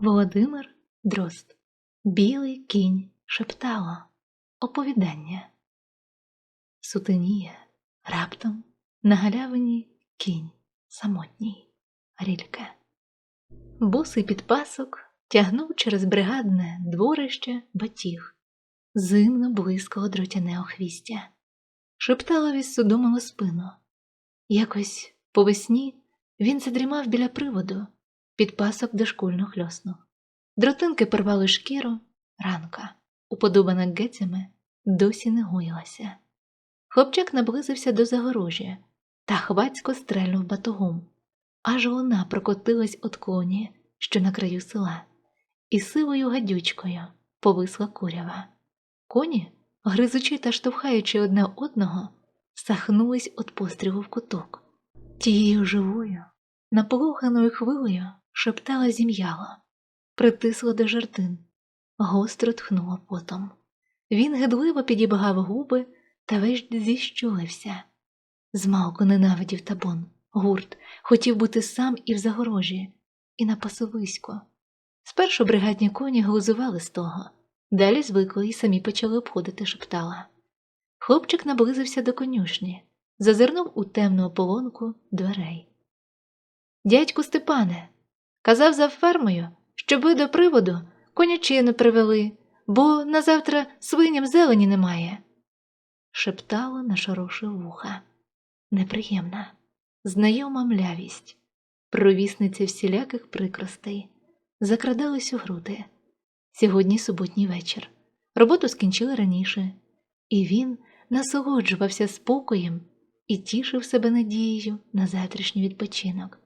Володимир Дрозд. Білий кінь шептало. Оповідання. Сутеніє раптом на галявині кінь самотній. Рільке. Босий підпасок тягнув через бригадне дворище батіг. Зимно блискало дротяне охвістя. Шепталові судомило спину. Якось по весні він задрімав біля приводу, підпасок дошкульно хльоснув. Дротинки порвали шкіру, ранка, уподобана гетями, досі не гоїлася. Хлопчак наблизився до загорожі та хвацько стрельнув батогом, аж луна прокотилась от клоні, що на краю села, і сивою гадючкою повисла курява. Коні, гризучи та штовхаючи одне одного, сахнулись від пострілу в куток. Тією живою, наполоханою хвилею шептала зім'яла, притисла до жартин, гостро тхнула потом. Він гидливо підібгав губи та весь зіщулився. Змалку ненавидів табун, гурт, хотів бути сам і в загорожі, і на пасовиську. Спершу бригадні коні глузували з того, далі звикли і самі почали обходити шептала. Хлопчик наблизився до конюшні, зазирнув у темну ополонку дверей. Дядьку Степане, казав за фермою, щоб ви до приводу конячину привели, бо на завтра свиням зелені немає. Шептало нашорошив вуха. Неприємна, знайома млявість, провісниця всіляких прикростей, закрадались у груди. Сьогодні суботній вечір. Роботу скінчили раніше, і він насолоджувався спокоєм і тішив себе надією на завтрашній відпочинок.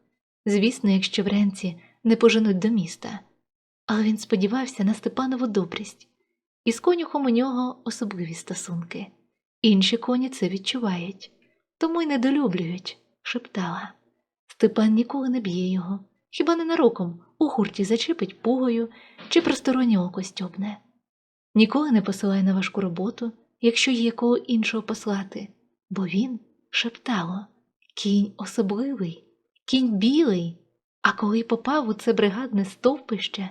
Звісно, якщо вранці не поженуть до міста, але він сподівався на Степанову добрість, і з конюхом у нього особливі стосунки. Інші коні це відчувають, тому й недолюблюють, шептала. Степан ніколи не б'є його, хіба ненароком у гурті зачепить пугою чи простороннє око стьобне. Ніколи не посилає на важку роботу, якщо є кого іншого послати, бо він шептало кінь особливий, кінь білий, а коли попав у це бригадне стовпище,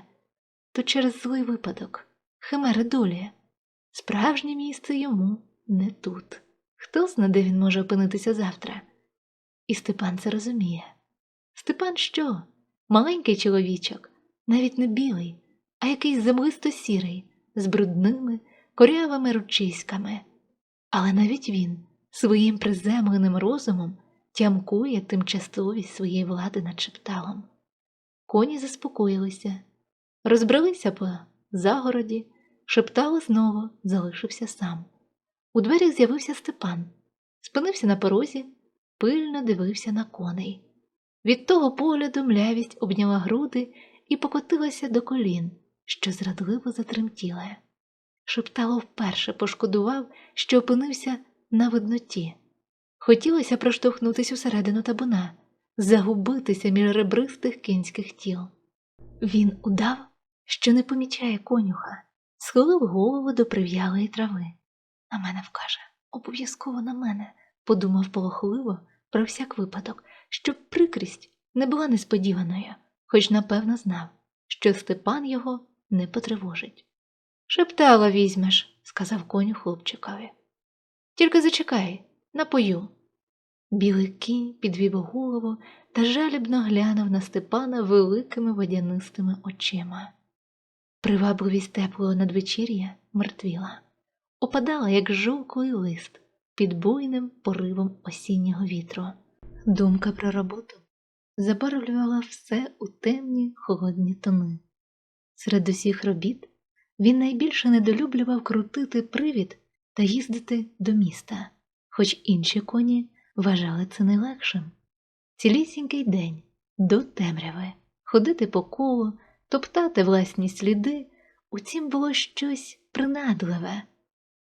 то через злий випадок, химери долі, справжнє місце йому не тут. Хто зна, де він може опинитися завтра? І Степан це розуміє. Степан що? Маленький чоловічок, навіть не білий, а якийсь землисто сірий, з брудними, корявими ручиськами. Але навіть він своїм приземленим розумом тямкує тимчастовість своєї влади над шепталом. Коні заспокоїлися, розбралися по загороді, шептало знову залишився сам. У дверях з'явився Степан, спинився на порозі, пильно дивився на коней. Від того погляду млявість обняла груди і покотилася до колін, що зрадливо затремтіли. Шептало вперше пошкодував, що опинився на видноті. Хотілося проштовхнутися усередину табуна, загубитися між ребристих кінських тіл. Він удав, що не помічає конюха, схилив голову до прив'ялої трави. На мене вкаже, обов'язково на мене, подумав полохливо про всяк випадок, щоб прикрість не була несподіваною, хоч напевно знав, що Степан його не потривожить. Шептала візьмеш, сказав коню хлопчикові. Тільки зачекай, напою. Білий кінь підвів голову та жалібно глянув на Степана великими водянистими очима. Привабливість теплого надвечір'я мертвіла, опадала, як жовклий лист під буйним поривом осіннього вітру. Думка про роботу забарвлювала все у темні холодні тони. Серед усіх робіт він найбільше недолюблював крутити привід та їздити до міста, хоч інші коні вважали це найлегшим. Цілісінький день до темряви, ходити по колу, топтати власні сліди, у цім було щось принадливе,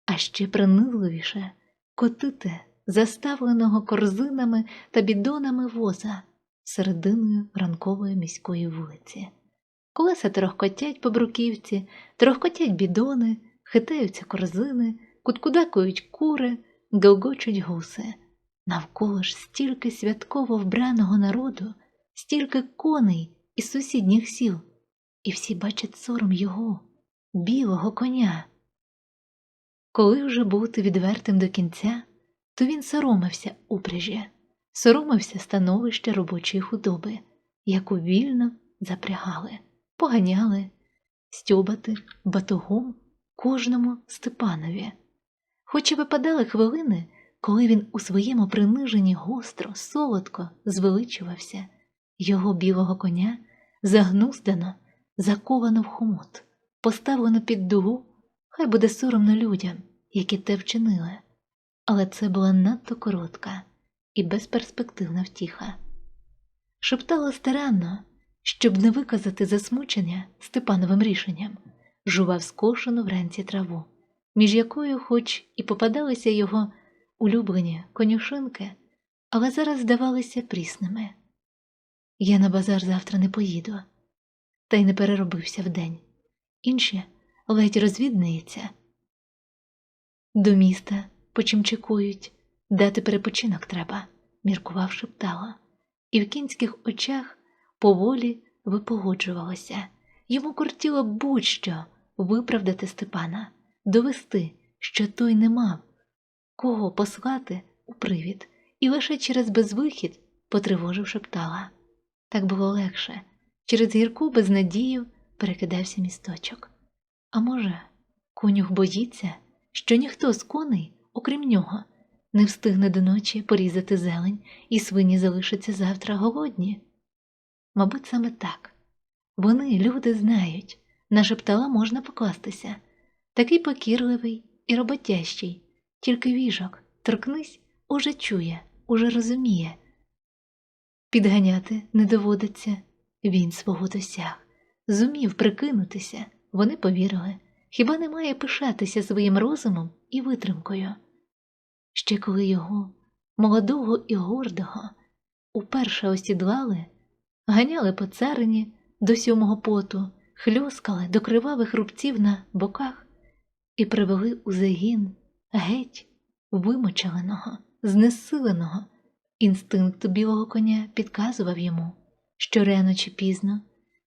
а ще принизливіше котити заставленого корзинами та бідонами воза серединою ранкової міської вулиці. Колеса трохкотять по бруківці, трохкотять бідони, хитаються корзини, куткудакують кури, гелгочуть гуси. Навколо ж стільки святково вбраного народу, стільки коней із сусідніх сіл, і всі бачать сором його, білого коня. Коли вже бути відвертим до кінця, то він соромився упряжі, соромився становища робочої худоби, яку вільно запрягали, поганяли, стьобати батогом кожному Степанові. Хоч і випадали хвилини, коли він у своєму приниженні гостро, солодко звеличувався, його білого коня загнуздано, заковано в хомут, поставлено під дугу, хай буде соромно людям, які те вчинили. Але це була надто коротка і безперспективна втіха. Шептала старанно, щоб не виказати засмучення Степановим рішенням, жував скошену вранці траву, між якою, хоч і попадалися його улюблені конюшинки, але зараз здавалися прісними. Я на базар завтра не поїду, та й не переробився вдень. Інші ледь розвіднеється. До міста почимчикують, дати перепочинок треба, міркував шептала, і в кінських очах поволі випогоджувалося. Йому кортіло будь-що виправдати Степана, довести, що той не мав, кого послати у привід, і лише через безвихід потривожив шептала. Так було легше, через гірку безнадію перекидався місточок. А може, конюх боїться, що ніхто з коней, окрім нього, не встигне до ночі порізати зелень, і свині залишаться завтра голодні? Мабуть, саме так. Вони, люди, знають, на шептала можна покластися. Такий покірливий і роботящий, тільки віжок, торкнись, уже чує, уже розуміє. Підганяти не доводиться, він свого досяг, зумів прикинутися, вони повірили, хіба не має пишатися своїм розумом і витримкою. Ще коли його, молодого і гордого, уперше осідлали, ганяли по царині до сьомого поту, хльоскали до кривавих рубців на боках і привели у загін геть вимочаленого, знесиленого. Інстинкт білого коня підказував йому, що рано чи пізно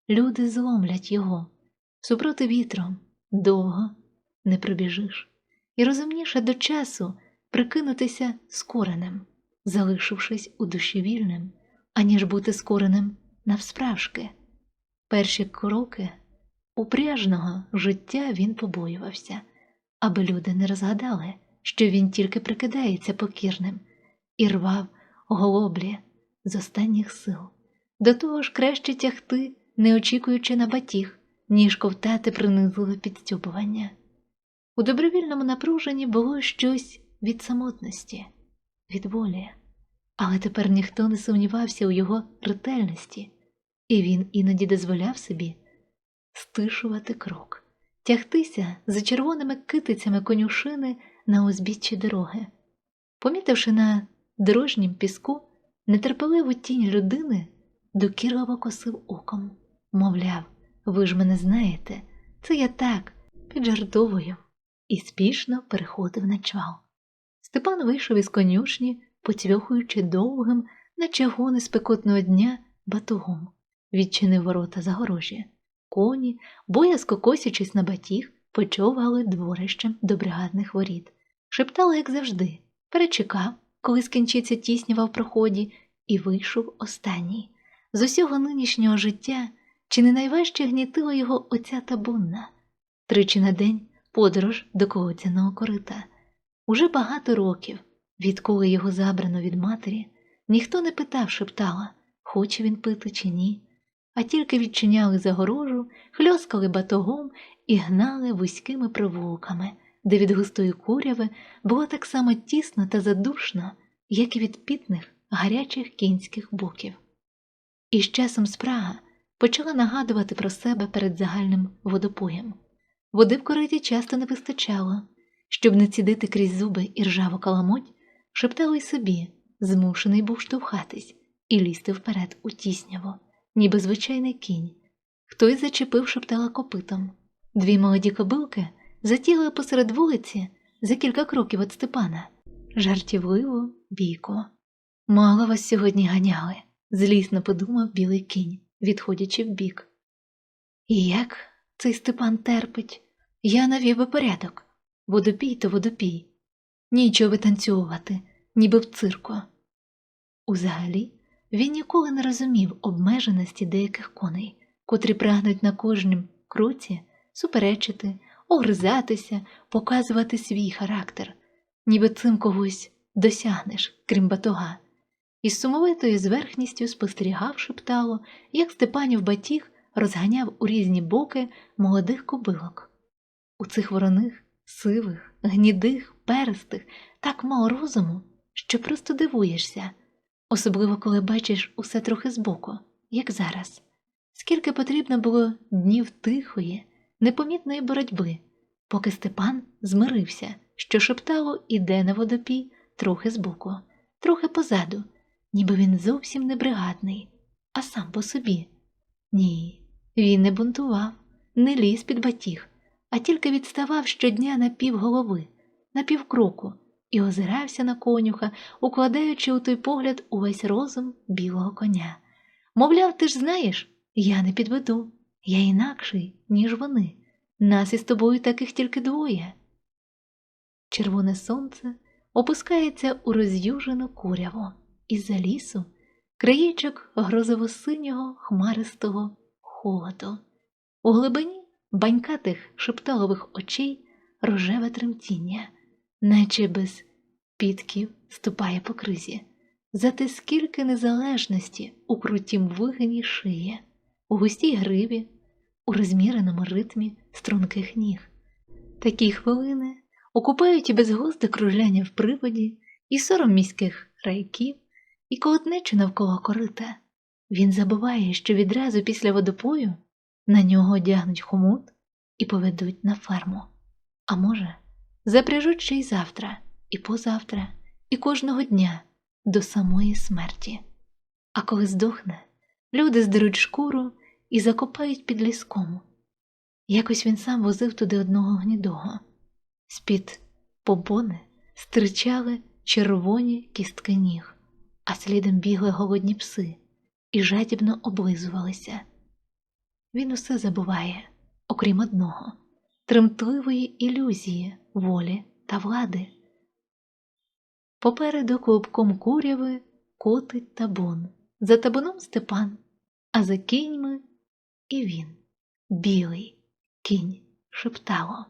люди зломлять його, супроти вітром довго не пробіжиш, і розумніше до часу прикинутися скореним, залишившись у душі вільним, аніж бути скореним навсправжки. Перші кроки упряжного життя він побоювався, аби люди не розгадали, що він тільки прикидається покірним, і рвав голоблі з останніх сил. До того ж краще тягти, не очікуючи на батіг, ніж ковтати принизливе підстюбування. У добровільному напруженні було щось від самотності, від волі, але тепер ніхто не сумнівався у його ретельності, і він іноді дозволяв собі стишувати крок, тягтися за червоними китицями конюшини на узбіччі дороги. Помітивши на дорожнім піску нетерпеливу тінь людини, докірливо косив оком, мовляв, ви ж мене знаєте, це я так піджартовую, і спішно переходив на чвал. Степан вийшов із конюшні, поцьвьохуючи довгим, наче гони спекотного дня, батогом, відчинив ворота загорожі. Коні, боязко косячись на батіг, почовгали дворищем до бригадних воріт. Шептали, як завжди, перечекав, коли скінчиться тіснява в проході, і вийшов останній. З усього нинішнього життя чи не найважче гнітила його оця табунна, тричі на день подорож до колоцяного корита. Уже багато років, відколи його забрано від матері, ніхто не питав шептала, хоче він пити чи ні, а тільки відчиняли загорожу, хльоскали батогом і гнали вузькими провулками, де від густої куряви було так само тісно та задушно, як і від пітних гарячих кінських боків. І з часом спрага почала нагадувати про себе перед загальним водопоєм. Води в кориті часто не вистачало, щоб не цідити крізь зуби і ржаву каламуть, шептало й собі, змушений був штовхатись і лізти вперед у тісняво, ніби звичайний кінь. Хтось зачепив шептала копитом. Дві молоді кобилки затігли посеред вулиці за кілька кроків від Степана. Жартівливо, бійко. Мало вас сьогодні ганяли, злісно подумав білий кінь, відходячи вбік. І як цей Степан терпить? Я навів би порядок. Водопій то водопій. Нічого витанцьовувати, ніби в цирку. Узагалі, він ніколи не розумів обмеженості деяких коней, котрі прагнуть на кожнім кроці суперечити, огризатися, показувати свій характер, ніби цим когось досягнеш, крім батога. Із сумовитою зверхністю спостерігав шептало, як Степанів батіг розганяв у різні боки молодих кобилок. У цих вороних, сивих, гнідих, перестих так мало розуму, що просто дивуєшся, особливо коли бачиш усе трохи збоку, як зараз. Скільки потрібно було днів тихої, непомітної боротьби, поки Степан змирився, що шептало іде на водопій трохи збоку, трохи позаду, ніби він зовсім не бригадний, а сам по собі. Ні, він не бунтував, не ліз під батіг, а тільки відставав щодня на півголови, на півкроку і озирався на конюха, укладаючи у той погляд увесь розум білого коня. Мовляв, ти ж знаєш, я не підведу, я інакший, ніж вони. Нас із тобою таких тільки двоє. Червоне сонце опускається у роз'южену куряву, із-за лісу краєчок грозово-синього хмаристого холоду. У глибині банькатих шепталових очей рожеве тремтіння, наче без підків ступає по кризі. Зате скільки незалежності у крутім вигині шиє, у густій гриві, у розміреному ритмі струнких ніг. Такі хвилини окупають і безглузде кружляння в приводі, і сором міських райків, і колотнечу навколо корита. Він забуває, що відразу після водопою на нього одягнуть хомут і поведуть на ферму. А може, запряжуть ще й завтра, і позавтра, і кожного дня до самої смерті. А коли здохне, люди здеруть шкуру і закопають під ліском. Якось він сам возив туди одного гнідого. З-під побони стирчали червоні кістки ніг, а слідом бігли голодні пси і жадібно облизувалися. Він усе забуває, окрім одного тремтливої ілюзії волі та влади. Попереду клубком куряви котить табун, за табуном Степан, а за кіньми і він, білий кінь, шептало.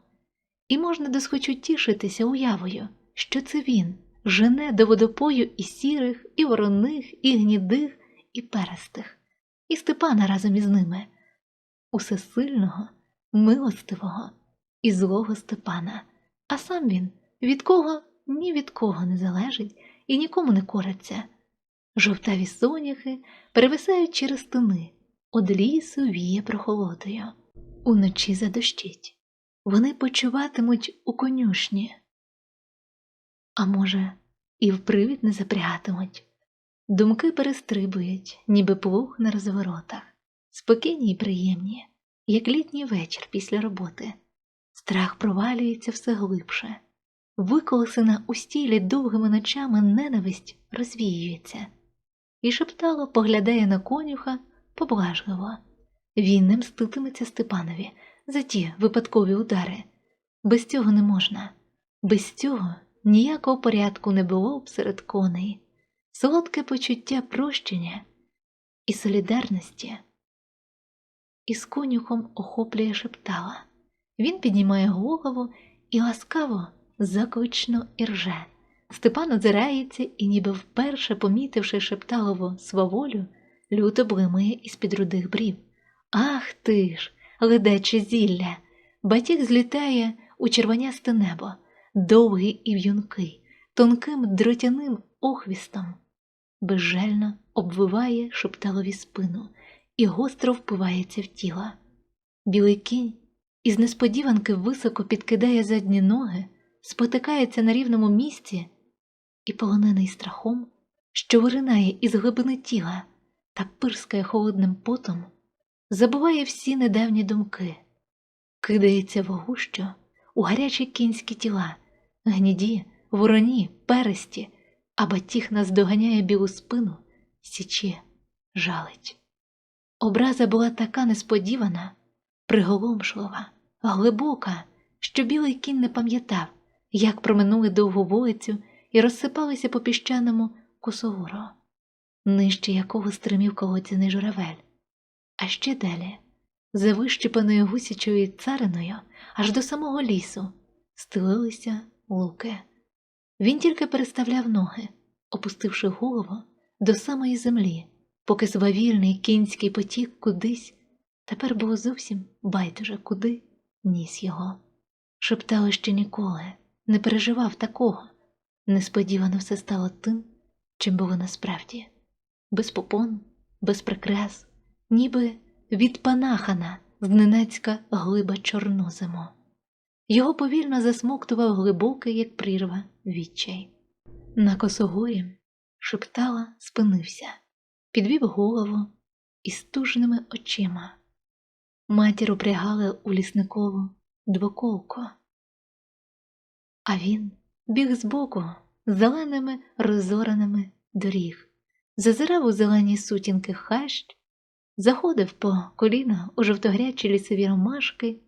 І можна досхочу тішитися уявою, що це він жене до водопою і сірих, і вороних, і гнідих, і перестих, і Степана разом із ними, усесильного, милостивого і злого Степана, а сам він від кого ні від кого не залежить і нікому не кориться. Жовтаві соняхи перевисають через тини, од лісу віє прохолодою, уночі задощить. Вони почуватимуть у конюшні, а може, і в привід не запрягатимуть. Думки перестрибують, ніби плуг на розворотах, спокійні й приємні, як літній вечір після роботи. Страх провалюється все глибше, виколесена у стілі довгими ночами ненависть розвіюється, і шептало поглядає на конюха поблажливо. Він не мститиметься Степанові за ті випадкові удари. Без цього не можна, без цього ніякого порядку не було б серед коней, солодке почуття прощення і солідарності. Із конюхом охоплює шептала. Він піднімає голову і ласкаво, заклично ірже. Степан озирається і, ніби вперше помітивши шепталову сваволю, люто блимає із під рудих брів. Ах ти ж, ледаче зілля! Батіг злітає у червонясте небо, довгий і в'юнкий, тонким дротяним охвістом, безжально обвиває шепталові спину і гостро впивається в тіло. Білий кінь із несподіванки високо підкидає задні ноги, спотикається на рівному місці і, полонений страхом, що виринає із глибини тіла та пирскає холодним потом, забуває всі недавні думки, кидається в гущу у гарячі кінські тіла, гніді, вороні, пересті, а батіг наздоганяє білу спину, січе, жалить. Образа була така несподівана, приголомшлива, глибока, що білий кінь не пам'ятав, як проминули довгу вулицю і розсипалися по піщаному косогору, нижче якого стримів колодяний журавель. А ще далі, за вищепаною гусячою цариною, аж до самого лісу, стелилися луки. Він тільки переставляв ноги, опустивши голову до самої землі, поки свавільний кінський потік кудись, тепер було зовсім байдуже куди ніс його. Шептали, що ніколи не переживав такого. Несподівано все стало тим, чим було насправді, без попон, без прикрас, ніби відпанахана зненацька глиба чорнозиму. Його повільно засмоктував глибокий, як прірва, відчай. На косогорі шептала, спинився, підвів голову і стужними очима. Матір упрягала у лісникову двоколку. А він біг збоку зеленими розораними доріг, зазирав у зелені сутінки хащ, заходив по коліна у жовтогрячі лісові ромашки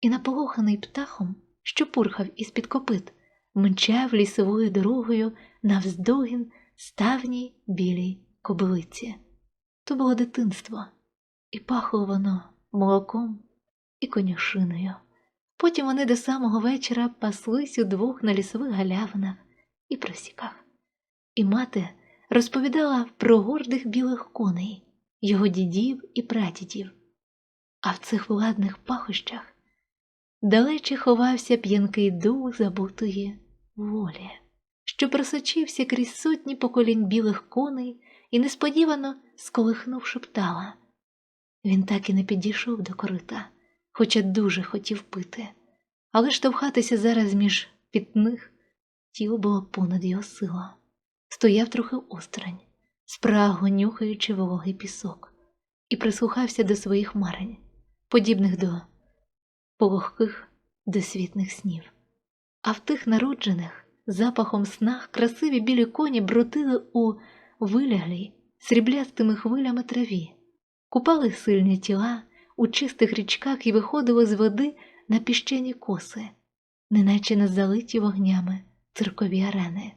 і, наполоханий птахом, що пурхав із-під копит, мчав лісовою дорогою навздогін ставній білій кобилиці. То було дитинство, і пахло воно молоком і конюшиною. Потім вони до самого вечора паслись удвох на лісових галявинах і просіках. І мати розповідала про гордих білих коней, його дідів і прадідів. А в цих владних пахощах далече ховався п'янкий дух забутої волі, що просочився крізь сотні поколінь білих коней і несподівано сколихнув шептала. Він так і не підійшов до корита, хоча дуже хотів пити, але штовхатися зараз між пітних тіло було понад його сила. Стояв трохи осторонь, спраго нюхаючи вологий пісок, і прислухався до своїх марень, подібних до пологких досвітних снів. А в тих народжених запахом снах красиві білі коні бродили у виляглій сріблястими хвилями траві, купали сильні тіла у чистих річках і виходили з води на піщені коси, неначе на залиті вогнями циркові арени.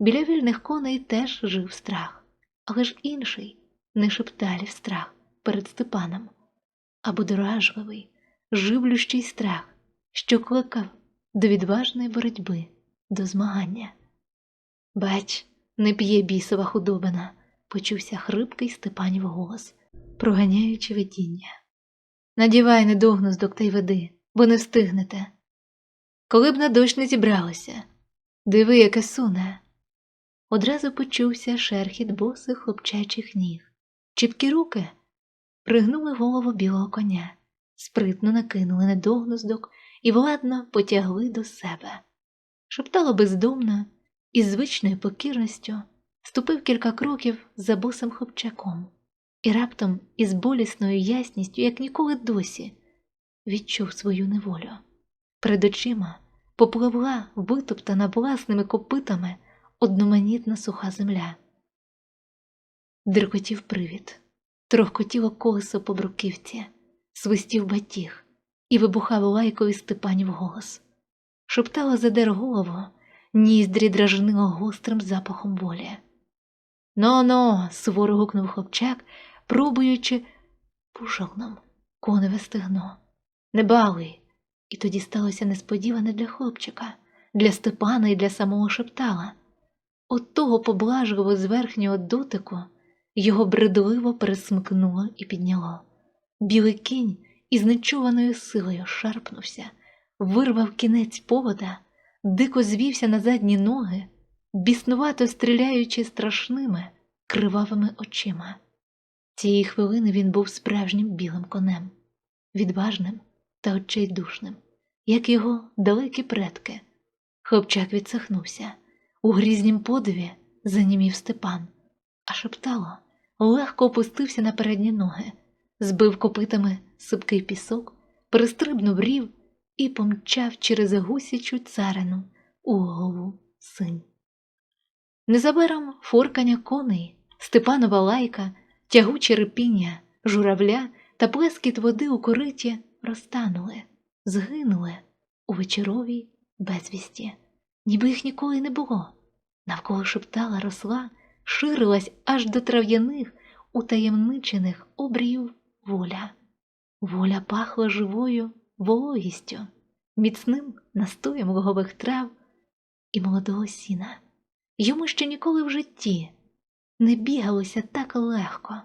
Біля вільних коней теж жив страх, але ж інший не шепталів страх перед Степаном, а будоражливий, живлющий страх, що кликав до відважної боротьби, до змагання. Бач, не п'є бісова худобина, почувся хрипкий Степанів голос, проганяючи видіння. Надівай недогноздок та й веди, бо не встигнете. Коли б на дощ не зібралося, диви, яке суне. Одразу почувся шерхіт босих хлопчачих ніг. Чіпкі руки пригнули голову білого коня, спритно накинули недогноздок і владно потягли до себе. Шептало бездумно і звичною покірністю ступив кілька кроків за босим хлопчаком і раптом із болісною ясністю, як ніколи досі, відчув свою неволю. Перед очима попливла, витоптана власними копитами одноманітна суха земля. Диркотів привід, трохкотіло колесо по бруківці, свистів батіг і вибухав лайкою Степанів голос. Шептала задер голову, ніздрі дражнило гострим запахом волі. Но-но, суворо гукнув хлопчак, пробуючи пужалном коневе стегно. Не балуй. І тоді сталося несподіване для хлопчика, для Степана і для самого шептала. От того поблажливо з верхнього дотику його бредливо пересмикнуло і підняло. Білий кінь із нечуваною силою шарпнувся, вирвав кінець повода, дико звівся на задні ноги, біснувато стріляючи страшними, кривавими очима. Цієї хвилини він був справжнім білим конем, відважним та очайдушним, як його далекі предки. Хлопчак відсахнувся. У грізнім подиві занімів Степан, а шептало, легко опустився на передні ноги, збив копитами сипкий пісок, перестрибнув рів і помчав через гусячу царину у голову синь. Незабаром форкання коней, Степанова лайка, тягуче репіння, журавля та плескіт води у кориті розтанули, згинули у вечоровій безвісті, ніби їх ніколи не було. Навколо шептала росла, ширилась аж до трав'яних, утаємничених обріїв воля. Воля пахла живою вологістю, міцним настоєм лугових трав і молодого сіна. Йому ще ніколи в житті не бігалося так легко.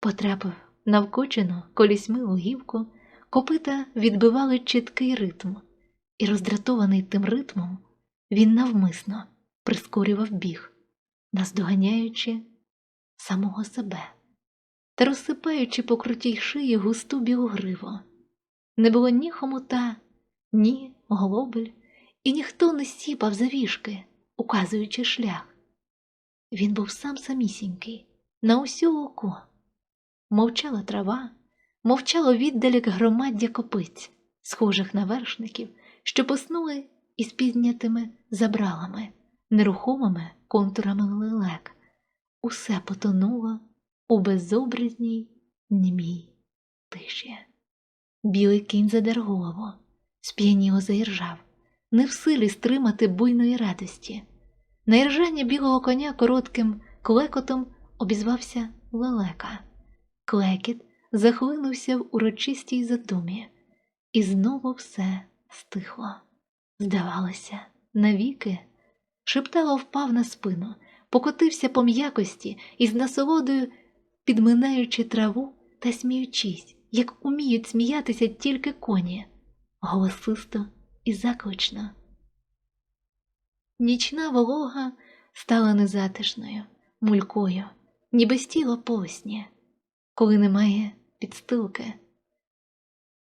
Потрапив на вкочену колісьми лугівку, копита відбивали чіткий ритм, і, роздратований тим ритмом, він навмисно прискорював біг, наздоганяючи самого себе та розсипаючи по крутій шиї густу білу гриву. Не було ні хомута, ні голобель, і ніхто не сіпав завішки, указуючи шлях. Він був сам самісінький, на усю око. Мовчала трава, мовчало віддалік громаддя копиць, схожих на вершників, що поснули із піднятими забралами, нерухомими контурами лилек. Усе потонуло у безобразній німій тиші. Білий кінь задер голову, сп'яніло заіржав, не в силі стримати буйної радості. На іржання білого коня коротким клекотом обізвався лелека. Клекіт захлинувся в урочистій задумі, і знову все стихло. Здавалося, навіки. Шептало впав на спину, покотився по м'якості і з насолодою, підминаючи траву та сміючись, як уміють сміятися тільки коні, голосисто і заклично. Нічна волога стала незатишною, мулькою, ніби стіло посні, коли немає підстилки.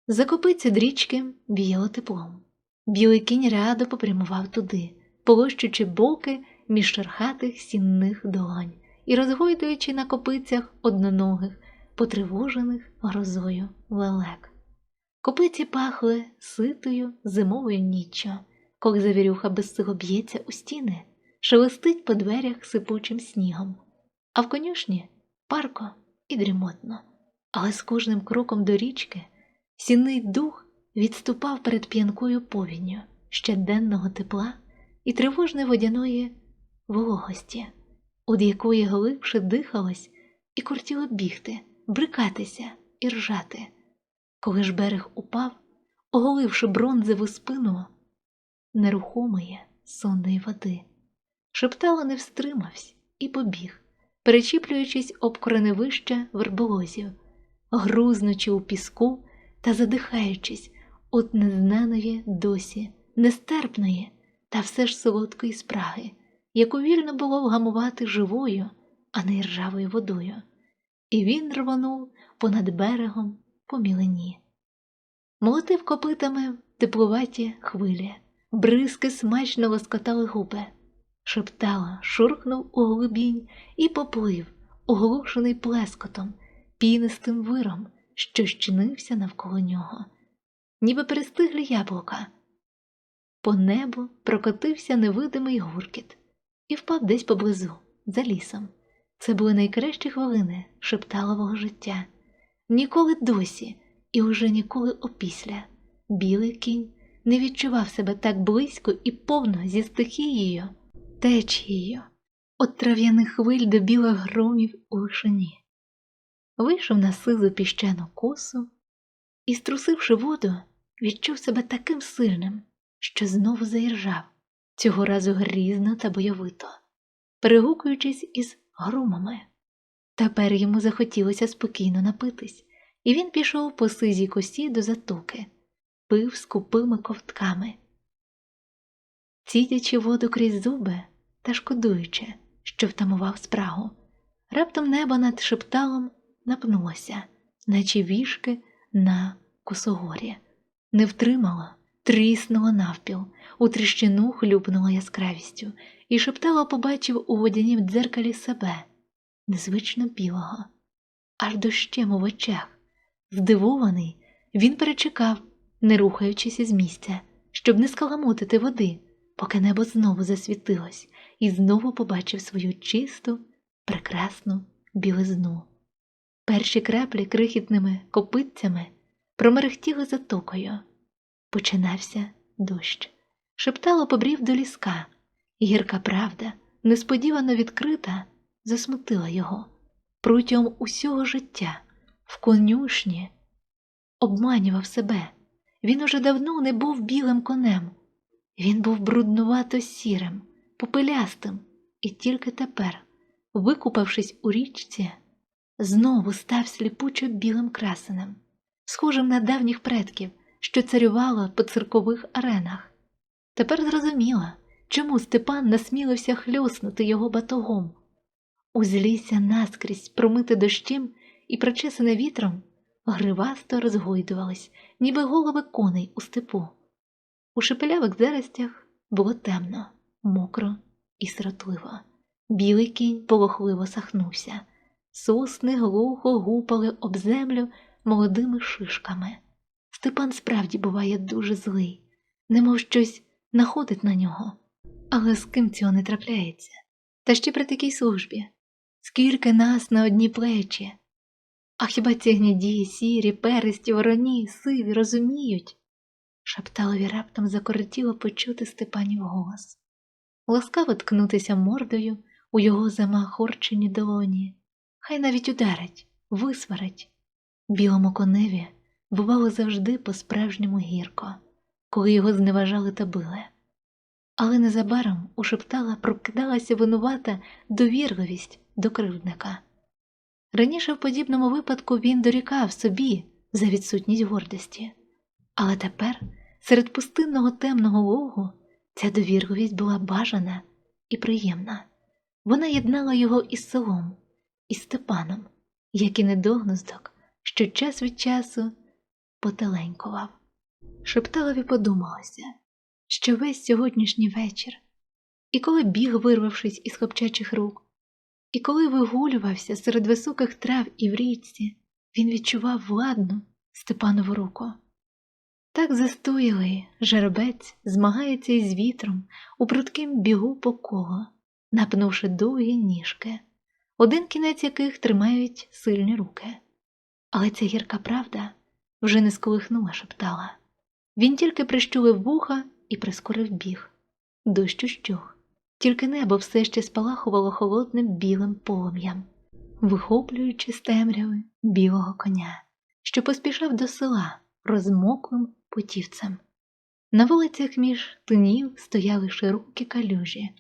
Закопиться дрічки віяло теплом. Білий кінь радо попрямував туди, полощучи боки між шерхатих сінних долонь і розгойдуючи на копицях одноногих, потривожених грозою лелек. Копиці пахли ситою зимовою ніччю, коли завірюха безсило б'ється у стіни, шелестить по дверях сипучим снігом, а в конюшні парко і дрімотно, але з кожним кроком до річки сінний дух відступав перед п'янкою повінню щоденного тепла і тривожної водяної вологості, від якої глибше дихалось і кортіло бігти, брикатися і ржати. Коли ж берег упав, оголивши бронзову спину нерухомої сонної води, шептало не встримався і побіг, перечіплюючись об кореневища верболозів, грузнучи у піску та задихаючись от незнаної досі, нестерпної та все ж солодкої спраги, яку вільно було вгамувати живою, а не ржавою водою, і він рвонув понад берегом по мілині. Молотив копитами теплуваті хвилі, бризки смачно лоскотали губи, шептала, шурхнув у глибінь і поплив, оглушений плескотом, пінистим виром, що щинився навколо нього, ніби перестиглі яблука. По небу прокотився невидимий гуркіт і впав десь поблизу, за лісом. Це були найкращі хвилини шепталового життя. Ніколи досі і уже ніколи опісля білий кінь не відчував себе так близько і повно зі стихією, течією, от трав'яних хвиль до білих громів у вишині. Вийшов на сизу піщану косу і, струсивши воду, відчув себе таким сильним, що знову заіржав, цього разу грізно та бойовито, перегукуючись із громами. Тепер йому захотілося спокійно напитись, і він пішов по сизій косі до затоки, пив скупими ковтками, цідячи воду крізь зуби та шкодуючи, що втамував спрагу. Раптом небо над шепталом напнулося, наче вішки на косогорі, не втримало, тріснуло навпіл, у тріщину хлюпнуло яскравістю, і шептало побачив у водянім дзеркалі себе, незвично білого, аж дощем у очах. Здивований, він перечекав, не рухаючись із місця, щоб не скаламутити води, поки небо знову засвітилось і знову побачив свою чисту, прекрасну білизну. Перші краплі крихітними копитцями промерехтіли затокою. Починався дощ. Шептало побрів до ліска. Гірка правда, несподівано відкрита, засмутила його. Протягом усього життя, в конюшні, обманював себе. Він уже давно не був білим конем. Він був бруднувато сірим, попелястим, і тільки тепер, викупавшись у річці, знову став сліпучо білим красенем, схожим на давніх предків, що царювало по циркових аренах. Тепер зрозуміла, чому Степан насмілився хльоснути його батогом. Узлісся наскрізь промити дощем і прочесане вітром, гривасто розгойдувались, ніби голови коней у степу. У шепелявих заростях було темно, мокро і сиротливо. Білий кінь полохливо сахнувся, сосни глухо гупали об землю молодими шишками. Степан справді буває дуже злий, немов щось находить на нього. Але з ким цього не трапляється? Та ще при такій службі. Скільки нас на одні плечі. А хіба ці гніді, сірі, пересті, вороні, сиві розуміють? Шапталові раптом закоротіло почути Степанів голос, ласкаво ткнутися мордою у його замахорчені долоні, хай навіть ударить, висварить. Білому коневі бувало завжди по-справжньому гірко, коли його зневажали та били. Але незабаром у шептала прокидалася винувата довірливість до кривдника. Раніше в подібному випадку він дорікав собі за відсутність гордості, але тепер, серед пустинного темного логу, ця довірливість була бажана і приємна. Вона єднала його із селом, із Степаном, як і недогноздок, що час від часу потеленькував. Шепталові подумалося, що весь сьогоднішній вечір, і коли біг, вирвавшись із хлопчачих рук, і коли вигулювався серед високих трав і в річці, він відчував владну Степанову руку. Так застоялий жеребець змагається із вітром у прудким бігу по колу, напнувши довгі ніжки, один кінець яких тримають сильні руки. Але ця гірка правда вже не сколихнула шептала. Він тільки прищулив вуха і прискорив біг. Дощ ущух, тільки небо все ще спалахувало холодним білим полум'ям, вихоплюючи з темряви білого коня, що поспішав до села розмоклим путівцем. На вулицях між тинів стояли широкі калюжі,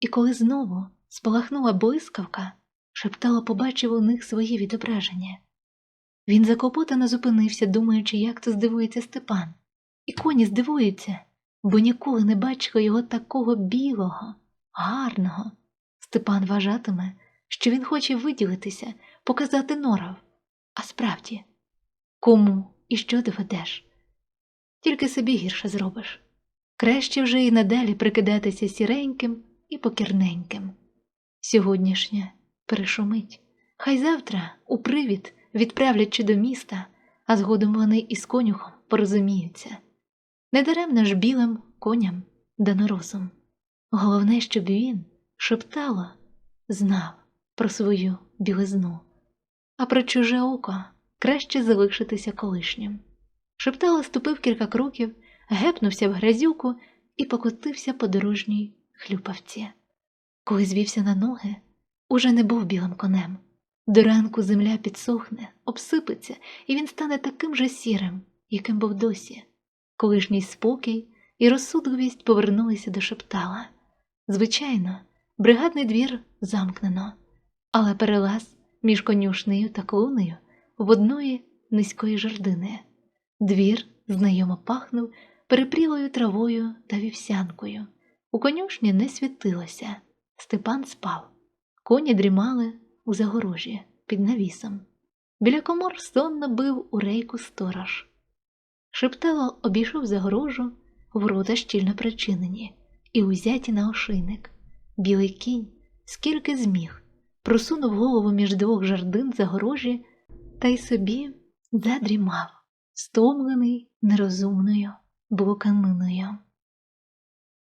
і коли знову спалахнула блискавка, шептало побачив у них свої відображення. Він закопотано зупинився, думаючи, як це здивується Степан, і коні здивуються, бо ніколи не бачили його такого білого, гарного. Степан вважатиме, що він хоче виділитися, показати норов. А справді, кому і що доведеш? Тільки собі гірше зробиш. Краще вже і надалі прикидатися сіреньким і покірненьким. Сьогоднішнє перешумить, хай завтра, у привід, відправлячи до міста, а згодом вони із конюхом порозуміються. Недаремно ж білим коням дано розум. Головне, щоб він шептало, знав про свою білизну, а про чуже око краще залишитися колишнім. Шептало ступив кілька кроків, гепнувся в грязюку і покотився по дорожній хлюпавці. Коли звівся на ноги, уже не був білим конем. До ранку земля підсохне, обсипеться, і він стане таким же сірим, яким був досі. Колишній спокій і розсудливість повернулися до шептала. Звичайно, бригадний двір замкнено, але перелаз між конюшнею та клунею в одної низької жердини. Двір знайомо пахнув перепрілою травою та вівсянкою. У конюшні не світилося. Степан спав. Коні дрімали у загорожі під навісом. Біля комор сонно бив у рейку сторож. Шептало обійшов загорожу, ворота щільно причинені, і узяті на ошийник. Білий кінь, скільки зміг, просунув голову між двох жардин загорожі та й собі задрімав, стомлений нерозумною блоканиною.